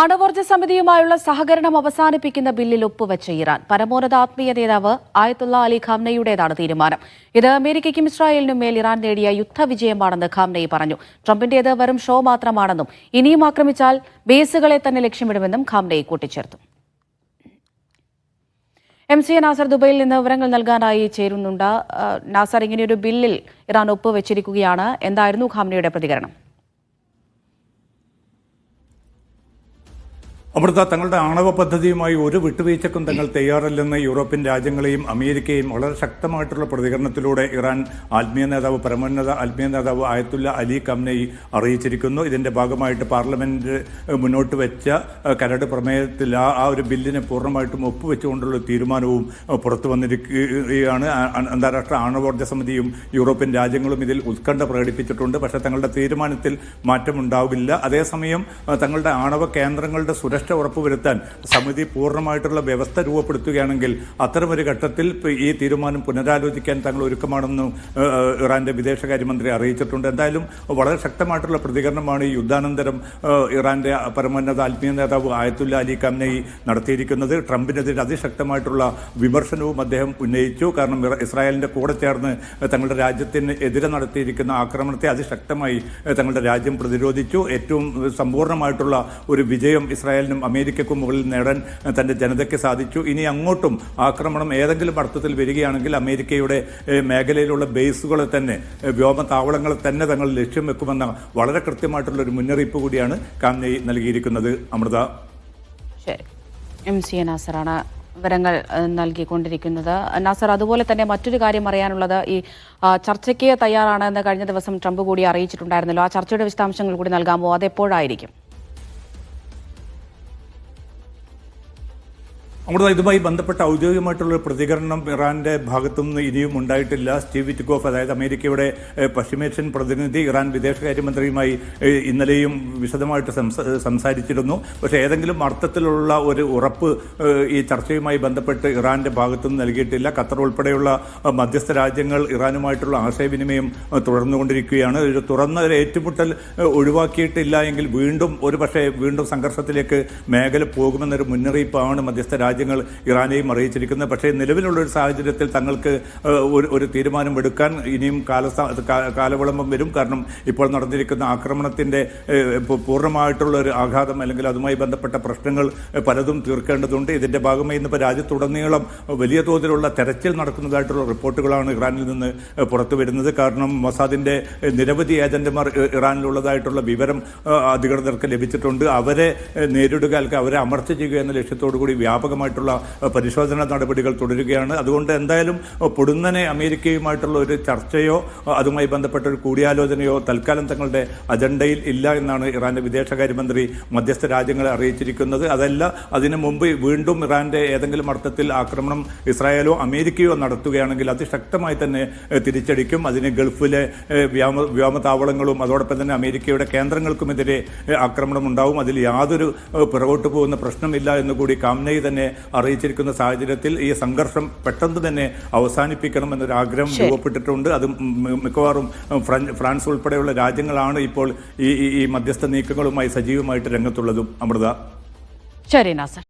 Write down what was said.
അണുവർജ സമിതിയുമായുള്ള സഹകരണം അവസാനിപ്പിക്കുന്ന ബില്ലിൽ ഒപ്പുവെച്ച ഇറാൻ. പരമോന്നത ആത്മീയ നേതാവ് ആയത്തുള്ള അലി ഖാംനയുടേതാണ് തീരുമാനം. ഇത് അമേരിക്കയ്ക്കും ഇസ്രായേലിനും മേൽ ഇറാൻ നേടിയ യുദ്ധവിജയമാണെന്ന് ഖാംനയി പറഞ്ഞു. ട്രംപിന്റേത് വെറും ഷോ മാത്രമാണെന്നും ഇനിയും ആക്രമിച്ചാൽ ബേസുകളെ തന്നെ ലക്ഷ്യമിടുമെന്നും ഖാംനയി കൂട്ടിച്ചേർത്തു. എം സി എ നാസർ ദുബൈയിൽ നിന്ന് വിവരങ്ങൾ നൽകാനായി ചേരുന്നുണ്ട്. നാസർ ഇങ്ങനെയൊരു ബില്ലിൽ ഇറാൻ ഒപ്പുവെച്ചിരിക്കുകയാണ്. എന്തായിരുന്നു ഖാംനയുടെ പ്രതികരണം? അമൃത തങ്ങളുടെ ആണവ പദ്ധതിയുമായി ഒരു വിട്ടുവീഴ്ചക്കും തങ്ങൾ തയ്യാറല്ലെന്ന് യൂറോപ്യൻ രാജ്യങ്ങളെയും അമേരിക്കയും വളരെ ശക്തമായിട്ടുള്ള പ്രതികരണത്തിലൂടെ ഇറാൻ ആത്മീയ നേതാവ് പരമോന്നത ആത്മീയ നേതാവ് ആയത്തുല്ല അലി കംനയി അറിയിച്ചിരിക്കുന്നു. ഇതിന്റെ ഭാഗമായിട്ട് പാർലമെന്റ് മുന്നോട്ട് വെച്ച കരട് പ്രമേയത്തിൽ ആ ആ ഒരു ബില്ലിനെ പൂർണമായിട്ടും ഒപ്പുവെച്ചുകൊണ്ടുള്ള തീരുമാനവും പുറത്തു വന്നിരിക്കുകയാണ്. അന്താരാഷ്ട്ര ആണവോർജ സമിതിയും യൂറോപ്യൻ രാജ്യങ്ങളും ഇതിൽ ഉത്കണ്ഠ പ്രകടിപ്പിച്ചിട്ടുണ്ട്. പക്ഷേ തങ്ങളുടെ തീരുമാനത്തിൽ മാറ്റമുണ്ടാവില്ല. അതേസമയം തങ്ങളുടെ ആണവ കേന്ദ്രങ്ങളുടെ സുരക്ഷ ഉറപ്പുവരുത്താൻ സമിതി പൂർണമായിട്ടുള്ള വ്യവസ്ഥ രൂപപ്പെടുത്തുകയാണെങ്കിൽ അത്തരമൊരു ഘട്ടത്തിൽ ഈ തീരുമാനം പുനരാലോചിക്കാൻ തങ്ങൾ ഒരുക്കമാണെന്ന് ഇറാന്റെ വിദേശകാര്യമന്ത്രി അറിയിച്ചിട്ടുണ്ട്. എന്തായാലും വളരെ ശക്തമായിട്ടുള്ള പ്രതികരണമാണ് ഈ യുദ്ധാനന്തരം ഇറാന്റെ പരമോന്നത ആത്മീയ നേതാവ് ആയത്തുല്ല അലി ഖാംനയി നടത്തിയിരിക്കുന്നത്. ട്രംപിനെതിരെ അതിശക്തമായിട്ടുള്ള വിമർശനവും അദ്ദേഹം ഉന്നയിച്ചു. കാരണം ഇസ്രായേലിന്റെ കൂടെ ചേർന്ന് തങ്ങളുടെ രാജ്യത്തിന് എതിരെ നടത്തിയിരിക്കുന്ന ആക്രമണത്തെ അതിശക്തമായി തങ്ങളുടെ രാജ്യം പ്രതിരോധിച്ചു. ഏറ്റവും സമ്പൂർണമായിട്ടുള്ള ഒരു വിജയം ഇസ്രായേലിനും അമേരിക്കയ്ക്കും മുകളിൽ നേടാൻ തന്റെ ജനതയ്ക്ക് സാധിച്ചു. ഇനി അങ്ങോട്ടും ആക്രമണം ഏതെങ്കിലും അർത്ഥത്തിൽ വരികയാണെങ്കിൽ അമേരിക്കയുടെ മേഖലയിലുള്ള ബേസുകളെ തന്നെ വ്യോമതാവളങ്ങളെ തന്നെ തങ്ങൾ ലക്ഷ്യം വെക്കുമെന്ന വളരെ കൃത്യമായിട്ടുള്ള ഒരു മുന്നറിയിപ്പ് കൂടിയാണ് കാംനയി നൽകിയിരിക്കുന്നത്. അമൃത. ശരി. വിവരങ്ങൾ നൽകിക്കൊണ്ടിരിക്കുന്നത്. നാസർ അതുപോലെ തന്നെ മറ്റൊരു കാര്യം അറിയാനുള്ളത് ഈ ചർച്ചയ്ക്ക് തയ്യാറാണെന്ന് കഴിഞ്ഞ ദിവസം ട്രംപ് കൂടി അറിയിച്ചിട്ടുണ്ടായിരുന്നല്ലോ. ആ ചർച്ചയുടെ വിശദാംശങ്ങൾ കൂടി നൽകാമോ? അത് എപ്പോഴായിരിക്കും ഇതുമായി ബന്ധപ്പെട്ട ഔദ്യോഗികമായിട്ടുള്ള പ്രതികരണം ഇറാന്റെ ഭാഗത്തുനിന്ന് ഇനിയും ഉണ്ടായിട്ടില്ല. സ്റ്റീവ് വിറ്റ്കോഫ് അതായത് അമേരിക്കയുടെ പശ്ചിമേഷ്യൻ പ്രതിനിധി ഇറാൻ വിദേശകാര്യമന്ത്രിയുമായി ഇന്നലെയും വിശദമായിട്ട് സംസാരിച്ചിരുന്നു. പക്ഷെ ഏതെങ്കിലും അർത്ഥത്തിലുള്ള ഒരു ഉറപ്പ് ഈ ചർച്ചയുമായി ബന്ധപ്പെട്ട് ഇറാന്റെ ഭാഗത്തുനിന്ന് നൽകിയിട്ടില്ല. ഖത്തർ ഉൾപ്പെടെയുള്ള മധ്യസ്ഥ രാജ്യങ്ങൾ ഇറാനുമായിട്ടുള്ള ആശയവിനിമയം തുടർന്നുകൊണ്ടിരിക്കുകയാണ്. ഒരു തുറന്ന ഒരു ഏറ്റുമുട്ടൽ ഒഴിവാക്കിയിട്ടില്ല എങ്കിൽ വീണ്ടും ഒരു പക്ഷേ വീണ്ടും സംഘർഷത്തിലേക്ക് മേഖല പോകുമെന്നൊരു മുന്നറിയിപ്പാണ് മധ്യസ്ഥ രാജ്യങ്ങൾ ഇറാനെയും അറിയിച്ചിരിക്കുന്നത് പക്ഷേ നിലവിലുള്ള ഒരു സാഹചര്യത്തിൽ തങ്ങൾക്ക് ഒരു ഒരു തീരുമാനം എടുക്കാൻ ഇനിയും കാലവിളംബം വരും. കാരണം ഇപ്പോൾ നടന്നിരിക്കുന്ന ആക്രമണത്തിന്റെ പൂർണമായിട്ടുള്ള ഒരു ആഘാതം അല്ലെങ്കിൽ അതുമായി ബന്ധപ്പെട്ട പ്രശ്നങ്ങൾ പലതും തീർക്കേണ്ടതുണ്ട്. ഇതിന്റെ ഭാഗമായി ഇന്നിപ്പോൾ രാജ്യത്തുടനീളം വലിയ തോതിലുള്ള തെരച്ചിൽ നടക്കുന്നതായിട്ടുള്ള റിപ്പോർട്ടുകളാണ് ഇറാനിൽ നിന്ന് പുറത്തു വരുന്നത്. കാരണം മൊസാദിന്റെ നിരവധി ഏജന്റുമാർ ഇറാനിലുള്ളതായിട്ടുള്ള വിവരം അധികൃതർക്ക് ലഭിച്ചിട്ടുണ്ട്. അവരെ നേരിടുക അല്ലെങ്കിൽ അവരെ അമർച്ച ചെയ്യുക എന്ന ലക്ഷ്യത്തോടു കൂടി വ്യാപകമായിട്ടുള്ള ഏഹ്, പരിശോധനാ നടപടികൾ തുടരുകയാണ്. അതുകൊണ്ട് എന്തായാലും പൊടുന്നനെ അമേരിക്കയുമായിട്ടുള്ള ഒരു ചർച്ചയോ അതുമായി ബന്ധപ്പെട്ട ഒരു കൂടിയാലോചനയോ തൽക്കാലം തങ്ങളുടെ അജണ്ടയിൽ ഇല്ല എന്നാണ് ഇറാന്റെ വിദേശകാര്യമന്ത്രി മധ്യസ്ഥ രാജ്യങ്ങളെ അറിയിച്ചിരിക്കുന്നത്. അതല്ല അതിനു മുമ്പ് വീണ്ടും ഇറാന്റെ ഏതെങ്കിലും അർത്ഥത്തിൽ ആക്രമണം ഇസ്രായേലോ അമേരിക്കയോ നടത്തുകയാണെങ്കിൽ അതിശക്തമായി തന്നെ തിരിച്ചടിക്കും. അതിന് ഗൾഫിലെ വ്യോമ വ്യോമതാവളങ്ങളും അതോടൊപ്പം തന്നെ അമേരിക്കയുടെ കേന്ദ്രങ്ങൾക്കുമെതിരെ ആക്രമണം ഉണ്ടാവും. അതിൽ യാതൊരു പിറകോട്ട് പോകുന്ന പ്രശ്നമില്ല എന്ന് കൂടി തന്നെ അറിയിച്ചിരിക്കുന്ന സാഹചര്യത്തിൽ ഈ സംഘർഷം പെട്ടെന്ന് തന്നെ അവസാനിപ്പിക്കണം എന്നൊരു ആഗ്രഹം ശരി. രൂപപ്പെട്ടിട്ടുണ്ട്. അത് മിക്കവാറും ഫ്രാൻസ് ഉൾപ്പെടെയുള്ള രാജ്യങ്ങളാണ് ഇപ്പോൾ ഈ ഈ- ഈ മധ്യസ്ഥ നീക്കങ്ങളുമായി സജീവമായിട്ട് രംഗത്തുള്ളതും അമൃത. ശരി നാസർ.